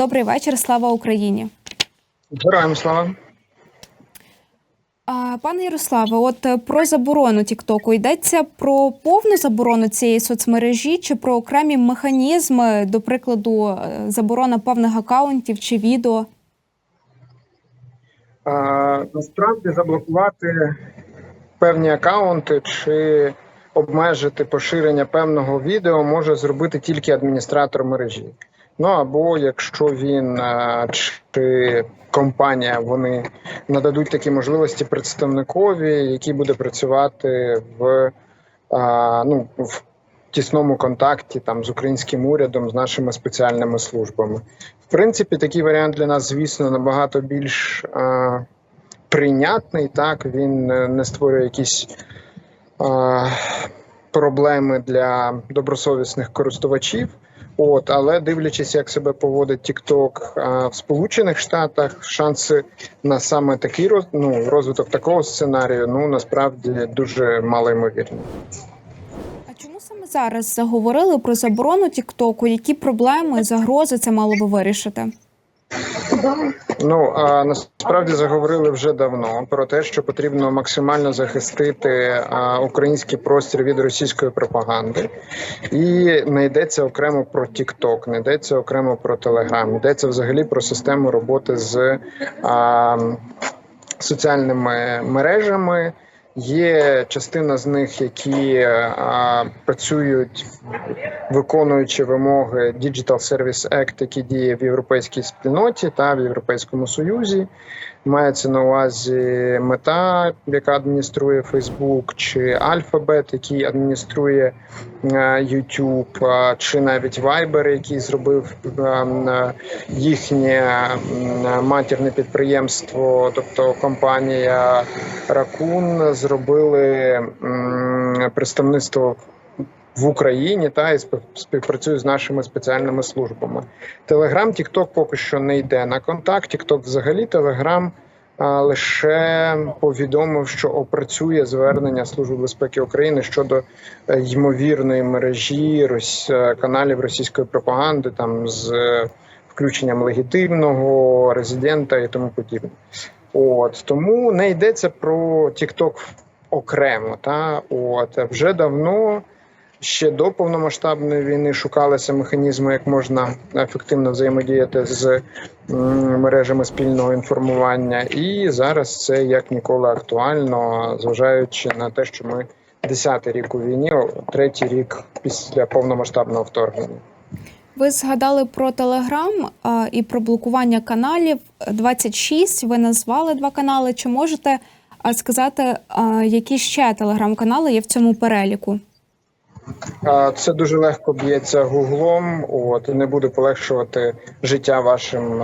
Добрий вечір, слава Україні. Героям слава. Пане Ярославе, от е, про заборону Тіктоку йдеться про повну заборону цієї соцмережі чи про окремі механізми, до прикладу, е, заборона певних акаунтів чи відео? А, насправді заблокувати певні акаунти чи обмежити поширення певного відео може зробити тільки адміністратор мережі. Ну або якщо він чи компанія вони нададуть такі можливості представникові, який буде працювати в а, ну в тісному контакті там з українським урядом, з нашими спеціальними службами. В принципі, такий варіант для нас, звісно, набагато більш а, прийнятний. Так він е, не створює якісь проблеми для добросовісних користувачів. От, але дивлячись, як себе поводить TikTok в Сполучених Штатах, шанси на саме такий роз, ну, розвиток такого сценарію ну насправді дуже малоймовірні. А чому саме зараз заговорили про заборону Тіктоку? Які проблеми, загрози це мало би вирішити? Ну а насправді заговорили вже давно про те, що потрібно максимально захистити український простір від російської пропаганди, і не йдеться окремо про TikTok, не йдеться окремо про Telegram, йдеться взагалі про систему роботи з а, соціальними мережами. Є частина з них, які а, працюють, виконуючи вимоги Digital Service Act, який діє в європейській спільноті та в Європейському Союзі. Мається на увазі мета, яка адмініструє Facebook, чи Alphabet, який адмініструє YouTube, чи навіть Viber, який зробив їхнє матірне підприємство, тобто компанія Raccoon, зробили представництво в Україні та і спів- співпрацює з нашими спеціальними службами. Телеграм, Тікток поки що не йде на контакт. Тікток взагалі Телеграм лише повідомив, що опрацює звернення Служби безпеки України щодо е, ймовірної мережі е, каналів російської пропаганди, там з включенням легітимного резидента і тому подібне. От тому не йдеться про TikTok окремо. Та от вже давно. Ще до повномасштабної війни шукалися механізми, як можна ефективно взаємодіяти з мережами спільного інформування, і зараз це як ніколи актуально, зважаючи на те, що ми десятий рік у війні, третій рік після повномасштабного вторгнення. Ви згадали про Телеграм і про блокування каналів 26. Ви назвали два канали. Чи можете сказати, які ще телеграм-канали є в цьому переліку? Це дуже легко б'ється гуглом. От і не буде полегшувати життя вашим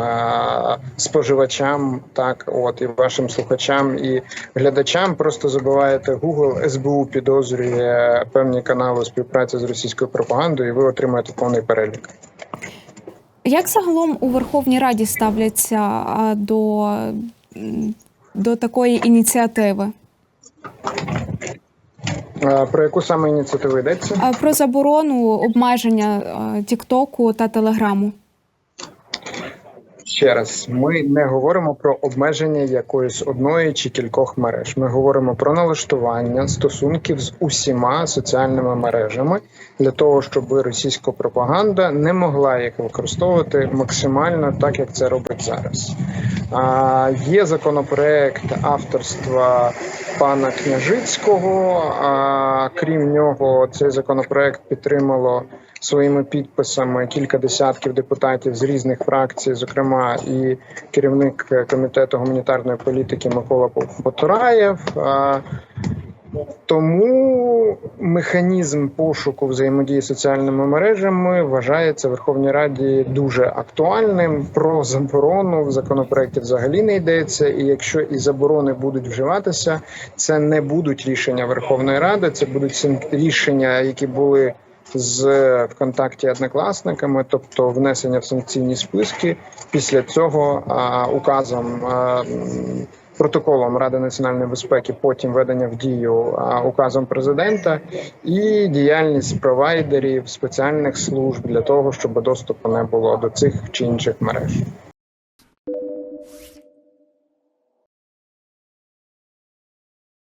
споживачам, так от і вашим слухачам і глядачам. Просто забиваєте Google, СБУ підозрює певні канали співпраці з російською пропагандою, і ви отримаєте повний перелік. Як загалом у Верховній Раді ставляться до, до такої ініціативи? Про яку саме ініціативу йдеться? Про заборону обмеження Тіктоку та Телеграму? Ще раз, ми не говоримо про обмеження якоїсь одної чи кількох мереж. Ми говоримо про налаштування стосунків з усіма соціальними мережами для того, щоб російська пропаганда не могла їх використовувати максимально так, як це робить зараз. Є законопроект авторства пана Княжицького. А, крім нього, цей законопроект підтримало своїми підписами кілька десятків депутатів з різних фракцій, зокрема і керівник комітету гуманітарної політики Микола Потураєв. Тому механізм пошуку взаємодії з соціальними мережами вважається Верховній Раді дуже актуальним. Про заборону в законопроекті взагалі не йдеться. І якщо і заборони будуть вживатися, це не будуть рішення Верховної Ради, це будуть рішення, які були з ВКонтакті однокласниками, тобто внесення в санкційні списки. Після цього а, указом а, протоколом Ради національної безпеки, потім введення в дію указом президента, і діяльність провайдерів спеціальних служб для того, щоб доступу не було до цих чи інших мереж.